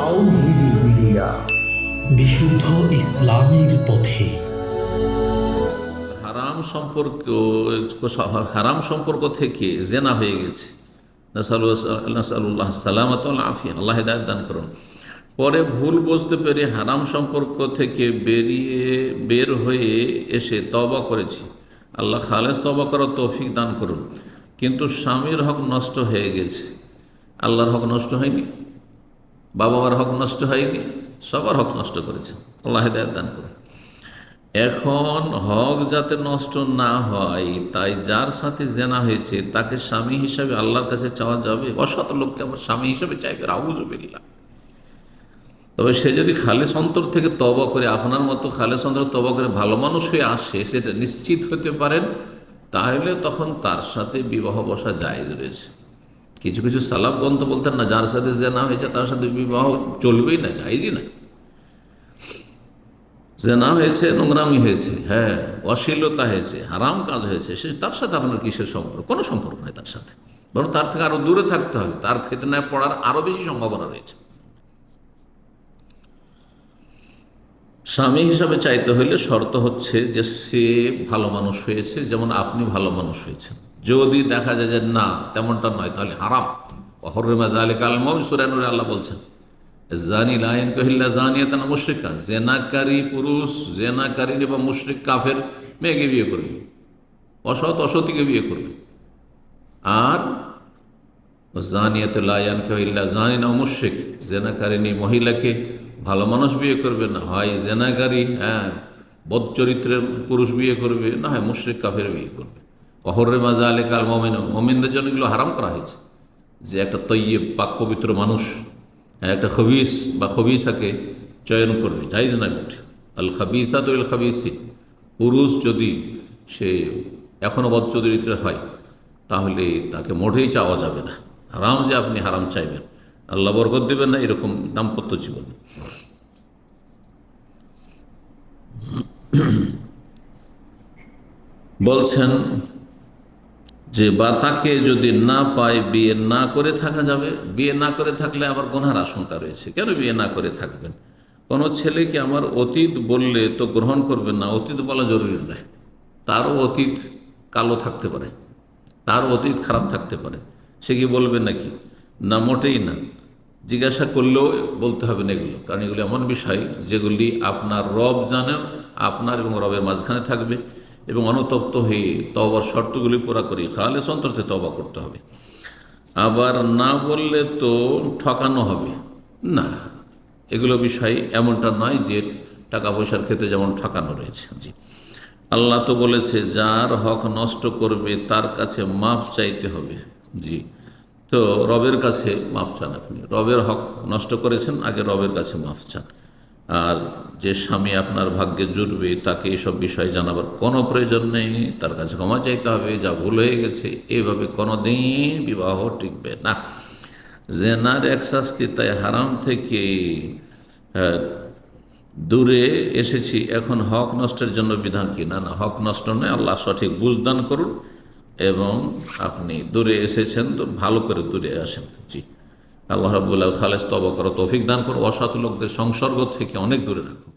তাওহিদি media বিশুদ্ধ ইসলামের পথে। হারাম সম্পর্ক হারাম সম্পর্ক থেকে জেনা হয়ে গেছে। নাসাল্লাহ সালামত আফিয়া আল্লাহ হেদায়ত দান করুন। পরে ভুল বুঝতে পেরে হারাম সম্পর্ক থেকে বেরিয়ে বের হয়ে এসে তবা করেছি। আল্লাহ খালেজ তবা করার তৌফিক দান করুন। কিন্তু স্বামীর হক নষ্ট হয়ে গেছে। আল্লাহর হক নষ্ট হয়নি? বাবা মার হক নষ্ট হয়নি, সবার হক নষ্ট করেছে। আল্লাহ হেদায়ত দান করুন। এখন হক যাতে নষ্ট না হয়, তাই যার সাথে জেনা হয়েছে, তাকে স্বামী হিসাবে আল্লাহর কাছে চাওয়া যাবে। অসৎ লোককে আমার স্বামী হিসাবে চাইবে রাউজবিল্লা তবে সে যদি খালেস অন্তর থেকে তবা করে, আপনার মতো খালেস অন্তর তবা করে ভালো মানুষ হয়ে আসে, সেটা নিশ্চিত হতে পারেন, তাহলে তখন তার সাথে বিবাহ বসা জায়েজ রয়েছে। কিছু কিছু সালাব গ্রন্থ বলতেন না, যার সাথে জেনা হয়েছে তার সাথে বিবাহ চলবেই না জায়েজই না। জেনা হয়েছে, নোংরামি হয়েছে হ্যাঁ অশ্লীলতা হয়েছে, হারাম কাজ হয়েছে, সে তার সাথে আপনার কিসের সম্পর্ক? কোনো সম্পর্ক নেই তার সাথে। বরং তার থেকে আরও দূরে থাকতে হবে, তার ফেতনায় পড়ার আরও বেশি সম্ভাবনা রয়েছে। স্বামী হিসাবে চাইতে হলে শর্ত হচ্ছে যে সে ভালো মানুষ হয়েছে, যেমন আপনি ভালো মানুষ হয়েছেন। যদি দেখা যায় যে না, তেমনটা নয়, তাহলে হারাম। হরিমা আলিক আলম সুরানুরে আল্লাহ বলছেন। জানি লাইন কহিল্লা জানিয়া তানা মুশ্রিকা, জেনাকারী পুরুষ জেনাকারী বা মুশ্রিক কাফের মেয়েকে বিয়ে করবে। অসৎ অসতীকে বিয়ে করবে। আর জানিয়াতে লায়ান কহিল্লা জানি না মুশ্রিক জেনাকারিনী মহিলাকে ভালো মানুষ বিয়ে করবে না, হয় জেনাকারী হ্যাঁ বদ চরিত্রের পুরুষ বিয়ে করবে, না হয় মুশ্রিক কাফের বিয়ে করবে। অহরে মাজা আলে কাল মমিন মমিনদের জন্য এগুলো হারাম করা হয়েছে। যে একটা তৈয়ে পাক পবিত্র মানুষ হ্যাঁ, একটা খবিস বা খবিসাকে চয়ন করবে জাইজ না মোট আল খাবিসা তো খাবিসি। পুরুষ যদি সে এখনও বদচরিত্রের হয় তাহলে তাকে মোটেই চাওয়া যাবে না। হারাম যে আপনি হারাম চাইবেন। আল্লাহ বরকত দেবেন না এরকম দাম্পত্য জীবনে। বলছেন যে বা তাকে যদি না পায়, বিয়ে না করে থাকা যাবে। বিয়ে না করে থাকলে আবার গোনার আশঙ্কা রয়েছে। কেন বিয়ে না করে থাকবেন? কোনো ছেলেকে আমার অতীত বললে তো গ্রহণ করবেন না। অতীত বলা জরুরি নয় তারও অতীত কালো থাকতে পারে। তার অতীত খারাপ থাকতে পারে। সে কি বলবে নাকি? না, মোটেই না। জিজ্ঞাসা করলেও বলতে হবে না এগুলো। কারণ এগুলো এমন বিষয় যেগুলি আপনার রব জানেন, আপনার এবং রবের মাঝখানে থাকবে। এবং অনুতপ্ত হয়ে তবার শর্তগুলি পুরা করি খালে সন্তর্তে তবা করতে হবে। আবার না বললে তো ঠকানো হবে। না, এগুলো বিষয় এমনটা নয় যে টাকা পয়সার ক্ষেত্রে যেমন ঠকানো রয়েছে। জি। আল্লাহ তো বলেছে, যার হক নষ্ট করবে তার কাছে মাফ চাইতে হবে। জি। তো রবের কাছে মাফ চান আপনি। রবের হক নষ্ট করেছেন, আগে রবের কাছে মাফ চান। আর যে স্বামী আপনার ভাগ্যে জুটবে তাকে এইসব বিষয়ে জানাবার কোনো প্রয়োজন নেই। তার কাছে ক্ষমা চাইতে হবে যা ভুল হয়ে গেছে এইভাবে কোনো দিন বিবাহ টিকবে না। জেনার এক শাস্তি তাই হারাম থেকে আহ, দূরে এসেছি। এখন হক নষ্টের জন্য বিধান কি? না না হক নষ্ট নয়। আল্লাহ সঠিক বুঝদান করুন এবং আপনি দূরে এসেছেন তো ভালো করে দূরে আসেন। জি। আল্লাহ রাবুল্লাহ খালেস করো তৌফিক দান করো। অসৎ লোকদের সংসর্গ থেকে অনেক দূরে রাখুন